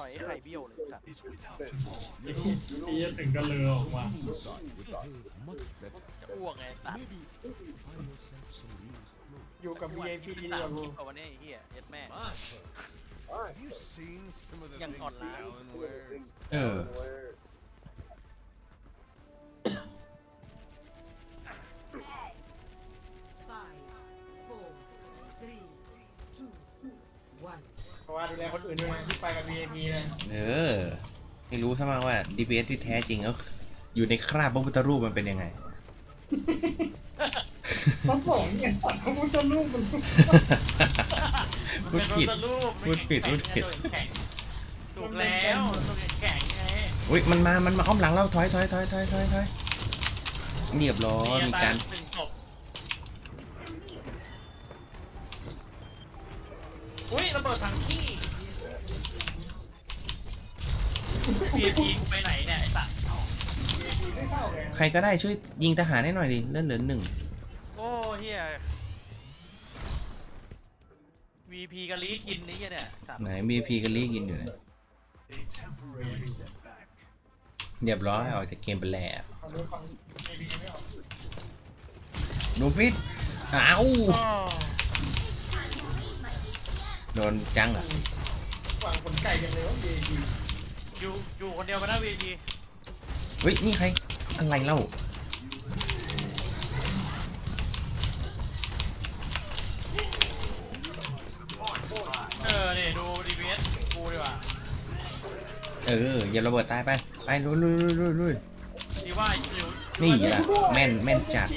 ต่อยไอ้ไข่เบี้ยวเลยสัตว์ is without ไอ้เหี้ยถึงก็เลือออกมา inside with the pain much better. จะอ้วกไงสัตว์ Maybe find yourself some real clothes. อยู่กับ อ้วก VIP กินดีไปกสามว่าคกูลิปเอาวันนี้ไอ้เหี้ยเย็ดแม่ Have you seen some of the Young things online. Alan wears? เออ Five, แลคนอื่นด้วยนะที่ไปกับ VIP นะเออไม่รู้ซะมากว่า DPS ที่แท้จริงก็อยู่ในคราบพระพุทธรูปมันเป็นยังไงต้องบอกเนี่ยเขาพูดจะลูกมันพูดผิดเป็นรูปพูดผิด พูดผิดแข็งถูกแล้วตัวแข็งไงอุ้ยมันมา มันมาอ้อมหลังเราถอยถอยถอยถอยถอยถอยเรียบร้อยมีการหนึ่งศพอุ้ยระเบิดถังขี้ พีพีกูไปไหนเนี่ยไอ้สัตว์ไม่เข้าเลยใครก็ได้ช่วยยิงทหารให้หน่อยดิเลื่อนเหลือหนึ่งโอ้เฮีย VP กะลีกินนี่เหี้ยเนี่ยสัตว์ไหนมีพีกันลีกินอยู่นะ A temporary setback. เรียบร้อยออกจากเกมไปแล้วฟังดูฟัง VIP ไม่ออกดูฟิตอ้าวโอ้โดนจังเหรอฟังคนไก่กันเลยว่า VIP อยู่อยู่คนเดียวกันนะ VP เฮ้ย นี่ใคร อะไรเล่า เออเนี่ยดู DPS กูดีกว่าเออ อย่าระเบิดตายไป ไปลุยลุยลุยลุยลุยดีว่าอยู่นี่แหละแม่นแม่นจัด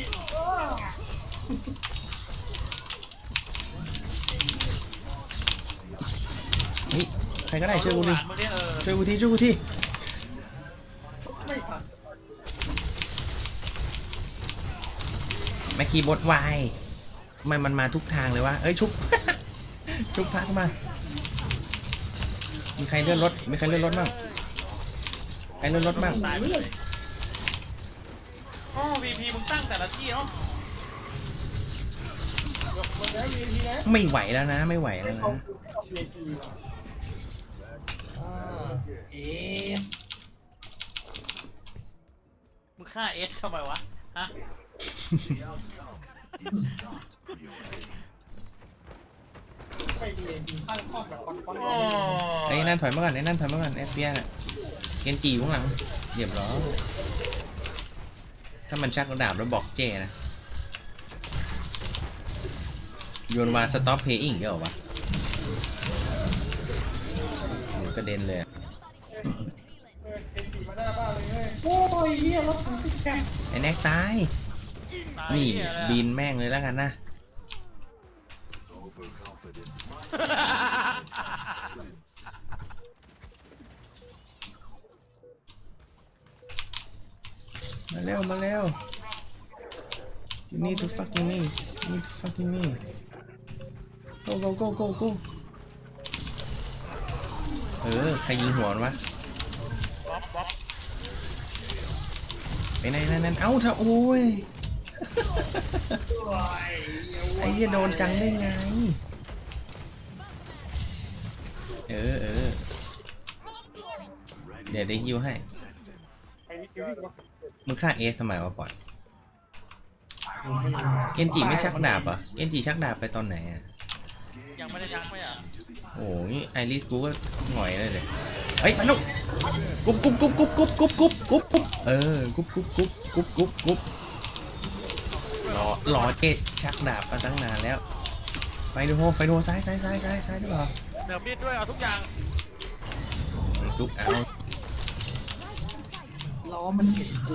ใครก็ได้ช่วยกูดิหลานมึงเนี่ยเออช่วยกูทีช่วยกูทีไม่ทันแม็กกี้บดวายทำไมมันมาทุกทางเลยวะเอ้ยชุบ ชุบพักมา มีใครเลื่อนรถ มีใครเลื่อนรถบ้างใครเลื่อนรถบ้างตายไปเลยโอ้ VP มึงตั้งแต่ละที่เนาะยกคนแล้ว VIP นะไม่ไหวแล้วนะ ไม่ไหวแล้วเอานะ เอา VIP อ่าเอ๊ะมึงฆ่าเอสทำไมวะ ฮะ ไป VIP ตั้งข้อแบบปันๆโอ้ไอ้นั่นถอยมาก่อนไอ้นั่นถอยมาก่อนเอฟเฟียน่ะเกนจีอยู่ข้างหลังเรียบร้อยถ้ามันชักดาบแล้วบอกเจนะโยนมาสต็อปเพย์อิงเดี๋ยวเหรอวะโหกระเด็นเลยอะ เออ VIP มาหน้าบ้านเลยเว้ยโอ้ ยรถถังติดแข่งไอ้แน็กตาย ตายนี่เหี้ยเลยอะบินแม่งเลยแล้วกันนะ มาเร็วมาเร็ว you need to fucking me you need to fucking me go go go go go เออ ใครยิงหัวมันวะ บ๊อบบ๊อบ ไปไหนนั่นนั่นเอ้าเธอโอ้ยไอ้เหี้ยโดนจังได้ไง เออเออเดี๋ยวได้ยิวให้ไปวิคิวที่ว่ามึงฆ่าเอสทำไมวะปอนเกนจิไม่ชักดาบเหรอะเกนจิชักดาบไปตอนไหนอะ ยังไม่ได้ยักไม่อะโอ้ยไอริสกูก็หงอยเลยเลยเฮ้ยมาลูกกุ๊บกุ๊บกุ๊บกุ๊บกุ๊บกุ๊บกุ๊บกุ๊บกุ๊บเออกุ๊บกุ๊บกุ๊บกุ๊บกุ๊บกุ๊บรอรอเจชักดาบมาตั้งนานแล้ว ไปดูโฮไปดูซ้ายซ้ายซ้ายซ้ายซ้ายหรือเปล่าเหนือมีดด้วยเอาทุกอย่างทุกเอาล้อมันเห็นกู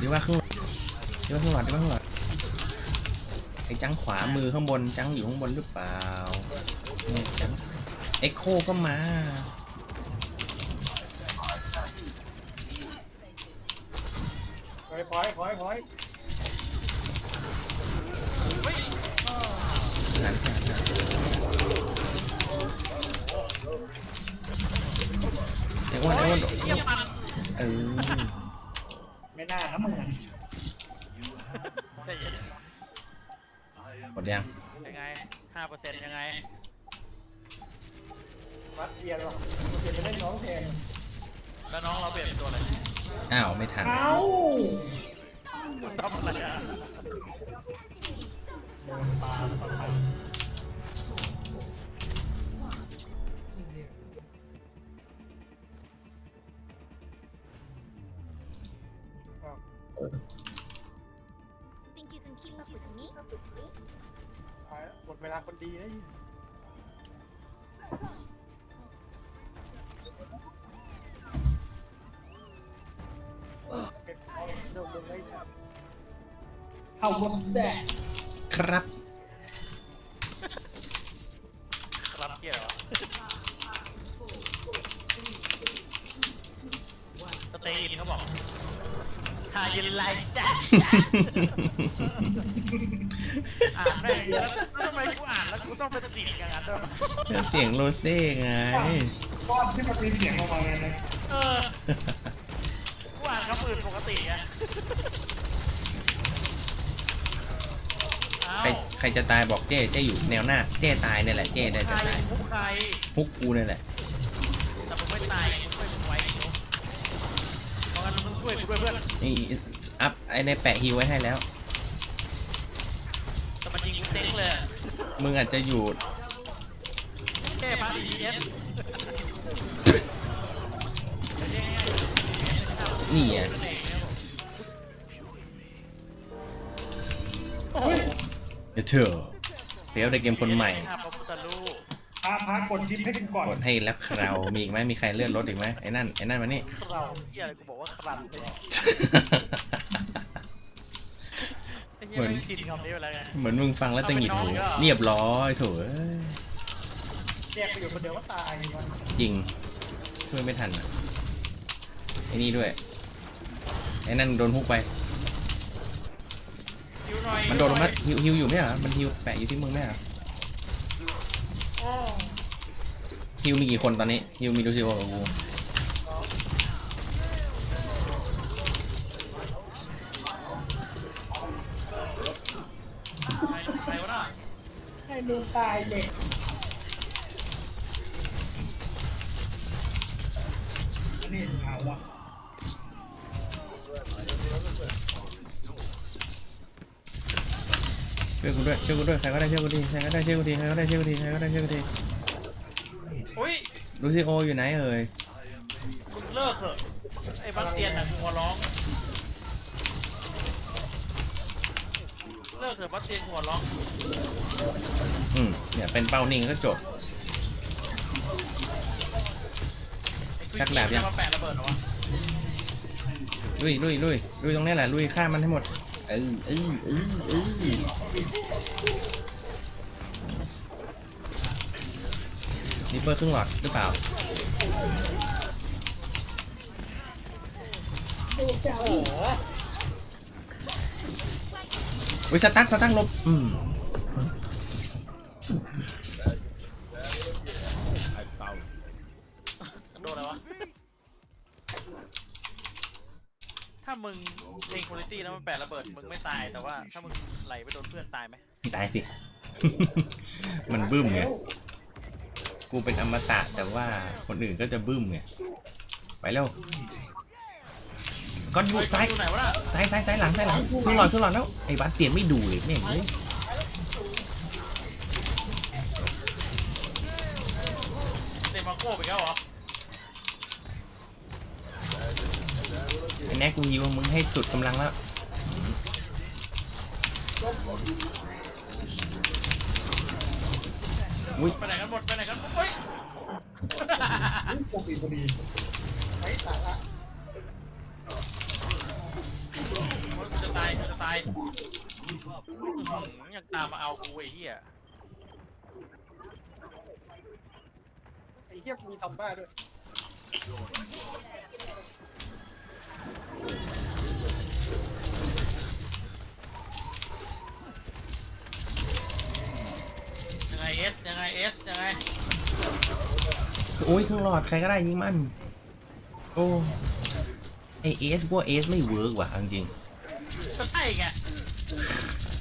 ดีว่าข้างดีว่าข้างหลังดีว่าข้างหลัง ไอ้จังขวามือข้างบนจังอยู่ข้างบนหรือเปล่าเนี่ยจังเอ็กโคก็มาถอยถอยถอยถอยเฮ้ยหันหันหันไอ้อ้วนไอ้อ้วนเยี่ยมมันเออไม่น่านะมึง แต่ยัง หมด ยังยังไงห้าเปอร์เซ็นต์ยังไงมัดเกียร์หรอกเกียร์ไปเล่นน้องแทนแล้วน้องเราเปลี่ยนเป็นตัวอะไรอ้าวไม่ทัน เอ้าทำอะไรอะ โดนปลาสะพัน Think you can keep up with me? หายหมดเวลาคนดีนะเก็บเอาเดิมลงได้สัตว์เข้าบนแดดครับครับเกี่ยวเหรอสเตย์อินเขาบอก หายินไลน์จ้ะอ่านแม่งแล้วแล้วทำไมกูอ่านแล้วกูต้องเป็นสีอย่างนั้นด้วยเป็นเสียงโรเซ่ไง ก้อนที่มันมีเสียงออกมาเลยนะเออ กูอ่านคำอื่นปกติอะเอ้าใครใครจะตายบอกเจ้เจ้อยู่แนวหน้า เจ้ตายเนี่ยแหละเจ้ได้ใครจะตายมุกใคร ฮุกกูเนี่ยแหละ แต่ผมไม่ตายผมช่วยมึงไว้เนาะเพ ราะงั้นมึงช่วยกูด้วยเพื่อนนี่อัพไอ้ในแปะฮิวไว้ให้แล้ว แต่มันยิงกูเต็งเลยอะมึงอาจจะอยู่แค่พาดีเอสนี่อะโอ้โหเดี๋ยวเถอะเดี๋ยวในเกมคนใหม่พระพุทธรูป พาพากดชิปให้กูก่อนกดให้แล้วเรามีอีกไหมมีใครเลื่อนรถอีกไหมไอ้นั่นไอ้นั่นมานี่เราเฮียอะไรกูบอกว่าครันเลยไอ้เฮียไม่ชินคำนี้ไปแล้วไง เหมือนมึงฟังแล้วตะหงิดหูเรียบร้อยโถเอ้ยเรียกไปอยู่คนเดียวก็ตายมันจริงช่วยไม่ทันอะไอ้นี่ด้วยไอ้นั่นโดนฮุกไปฮิวหน่อยมันโดนลงมาฮิวฮิวอยู่ไหมอะมันฮิวแปะอยู่ที่มึงไหมอะโอ้ ฮิวมีกี่คนตอนนี้ฮิวมีดูซิโอกับกูใครใครวะน่ะให้มึงตายเด็กอันนี้เอาอะ ช่วยกูด้วยช่วยกูด้วยใครก็ได้ช่วยกูดีใครก็ได้ช่วยกูดีใครก็ได้ช่วยกูดีใครก็ได้ช่วยกูดีอุ้ยดูซิโออยู่ไหนเอ่ยมึงเลิกเถอะไอ้บัสเตียนน่ะกูหัวร้อง เลิกเถอะบัสเตียนหัวร้องอืมเนี่ยเป็นเป้านิ่งก็จบ ไอ้คุชักดาบยัง จะมาแปะระเบิดเหรอวะลุยลุยลุยลุยตรงนี้แหละลุยฆ่ามันให้หมด เออเออเออเออนี่เปิดครึ่งหลอดหรือเปล่าโอ้โหอุ้ยสตั๊กสตั๊กลบ อืม มึงเล็งคุณภาพแล้วมันแปะระเบิดมึงไม่ตายแต่ว่าถ้ามึงไหลไปโดนเพื่อนตายไหมตายสิ มันบึ้มไง กูเป็นอมตะแต่ว่าคนอื่นก็จะบึ้มไง ไปเร็วก้อนอยู่ซ้ายอยู่ไหนวะน่ะซ้ายซ้ายซ้ายหลังซ้ายหลังขึ้นหลอดขึ้นหลอดแล้ว ไอ้บ้านเตียนไม่ดูเลยเนี่ยเฮ้ยเต็มมาโก้ไปแล้วเหรอ ไอ้ แน็กกูยิวมึงให้สุดกำลังแล้วอุ้ยไปไหนกันหมดไปไหนกันหมดเฮ้ยปกติพอดีไร้สาระกูจะตายกูจะตายอื้อหือยังตามมาเอากูไอ้เหี้ยไอ้เหี้ยมีทำบ้าด้วย สยังไงเอสยังไงโอ้ยครึ่งหลอดใครก็ได้ยิงมัน โอ้ไอเอสกูว่าเอสไม่เวิร์กว่ะเอาจริงก็ใช่ไง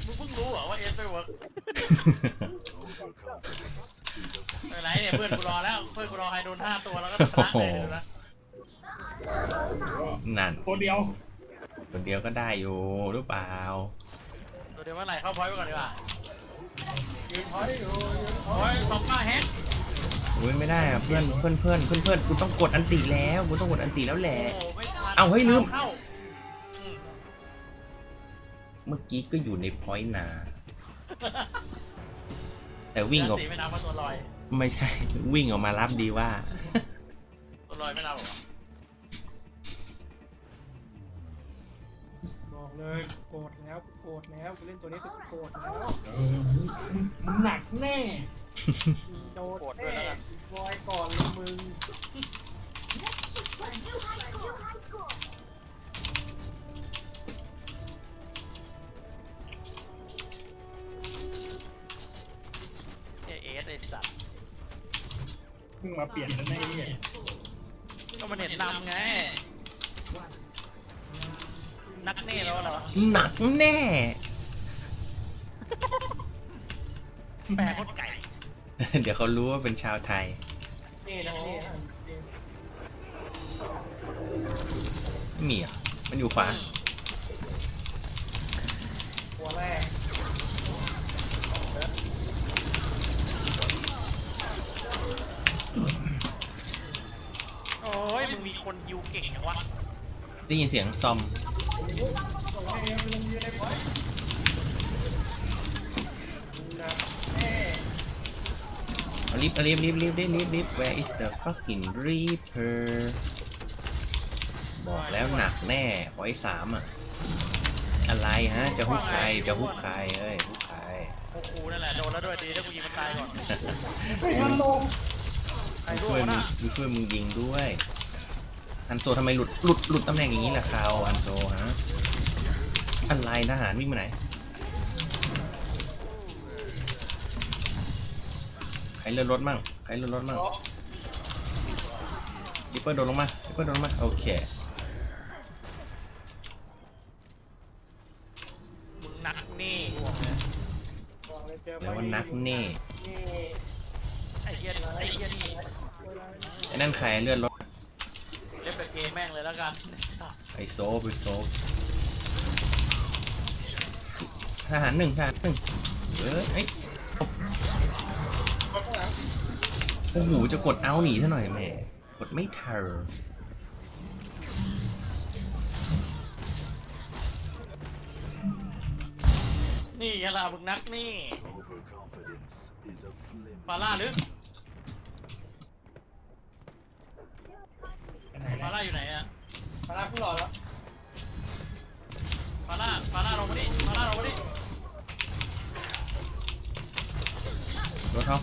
มึงเพิ่งรู้เหรอว่าเอสไม่เวิร์กๆไม่เป็นไรเนี่ยเพื่อนกูรอแล้วเพื่อนกูรอใครโดนห้าตัวแล้วก็ชนะเลยเดี๋ยวนะนั่นตัวเดียวคนเดียวก็ได้อยู่หรือเปล่าตัวเดี๋ยวเมื่อไหร่เข้าพอยต์ไปก่อนดีกว่า โอ้ยยสองป้าแฮกอุ้ยไม่ได้อะเพื่อนเพื่อนเพื่อนเพื่อนเพื่อนกูต้องกดอันติแล้วกูต้องกดอันติแล้วแหละ โอ้ไม่ทันเอาเฮ้ยลืม เข้าอืมเมื่อกี้ก็อยู่ในพอยต์นา แต่วิ่งออก ตีไม่นับว่าตัวลอย ไม่ใช่ วิ่งออกมารับดีว่า ตัวลอยไม่นับเหรอ บอกเลยโกรธแล้วโกรธแล้วกูเล่นตัวนี้กูโกรธแล้วเออมันหนักแน่โดนแน่บอยก่อนเลยมึงเอเอสไอสัตว์เพิ่งมาเปลี่ยนแล้วแน่เนี่ยก็มันเห็นนำไง นักเน่แล้วเหรอหนักแน่แปลโคตรไก่เดี๋ยวเขารู้ว่าเป็นชาวไทยนี่นะนี่นะนี่ไม่มีอะมันอยู่ขวา ตัวแรกโอ้ยมึงมีคนยิวเก่งจังวะได้ยินเสียงซอม รีบเอารีบรีบรีบรีบรีบรีบ where is the fucking reaper บอกแล้วหนักแน่พอยสามอะ อะไรฮะ จะฮุกใคร จะฮุกใครเอ้ยฮุกใครโอ้กูนั่นแหละโดนแล้วด้วยดีถ้ากูยิงมันตายก่อนเฮ้ยมันลงใครกูร่วช่วยงมึงนะกูช่วยมึงยิงด้วย อันโซทำไมหลุดหลุดหลุดตำแหน่งอย่างนี้ล่ะคราวอันโซฮะอะไรทหารวิ่งมาไหนใครเลื่อนรถมั่งใครเลื่อนรถมั่งเพราะลิปเปอร์โดนลงมาลิปเปอร์โดนลงมาโอเคมึงนักนี่กูบอกเลยบอกเลยเจอแล้วว่านักเน่นี่ไอ้เหี้ยไอ้เหี้ยนี่ไอ้นั่นใครเลื่อนรถ เล่นแบบเกมแม่งเลยแล้วกันไอโซฟไอโซฟทหารหนึ่งทหารหนึ่งเออไอยโอ้โหจะกดเอาหนีซะหน่อยแหม่กดไม่ทันนี่ยาลามึงนักนี่ Overconfidence is a flimsy ฟาร่าหรือ ไปไหน ฟาแล้วร่าอยู่ไหนอะมาลาผู้หล่อแล้วฟาร่าฟาร่าลงมาดิฟาร่าลงมาดิรถท็อป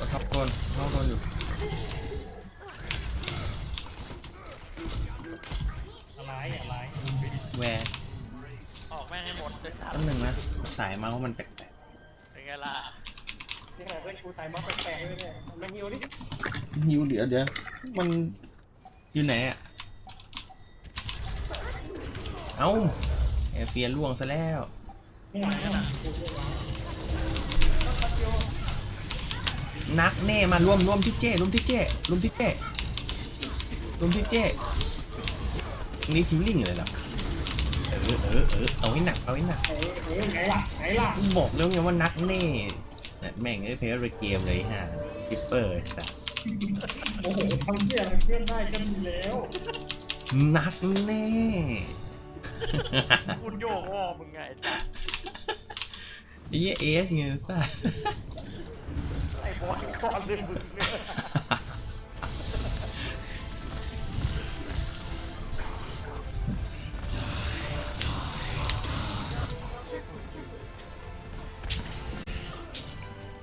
รถท็อปโดนท็อปโดนอยู่อะไรอะไรแวร์ออกแม่งให้หมดเลยสัตต้นว์หนึ่งนะสายเมาส์มันแปลกเป็นไงล่ะที่ไหนเพื่อนกูใส่มาแปลกๆเลยเนี่ยมาฮิวดิๆฮิวเดี๋ยวเดี๋ยวมัน อยู่ไหนอะเอ้าแอร์เฟียล่วงซะแล้วไม่ไหวแล้วนะนักแน่มารวมรวมที่เจ้รวมที่เจ้รวมที่เจ้รวมที่เจ้นี่ฟิลลิ่งเลยเหรอเออเออเออเอาให้หนักเอาให้หนัก เออเออไงล่ะไงล่ะบอกแล้วไงว่านักแน่แต่แม่งไอ้เพลย์เกมเลยฮะคิปเปอร์แต่ โอ้โหทำเพื่ออะไรเพื่อนได้ก็ดีแล้วนักแน่คุณโยกอ้อมึงไงไอ้สัตว์ไอ้เหี้ยเอสไงป่ะไอ้บอลก่อนเลยมึงเนี่ย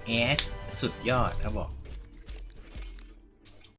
เอสสุดยอดเขาบอก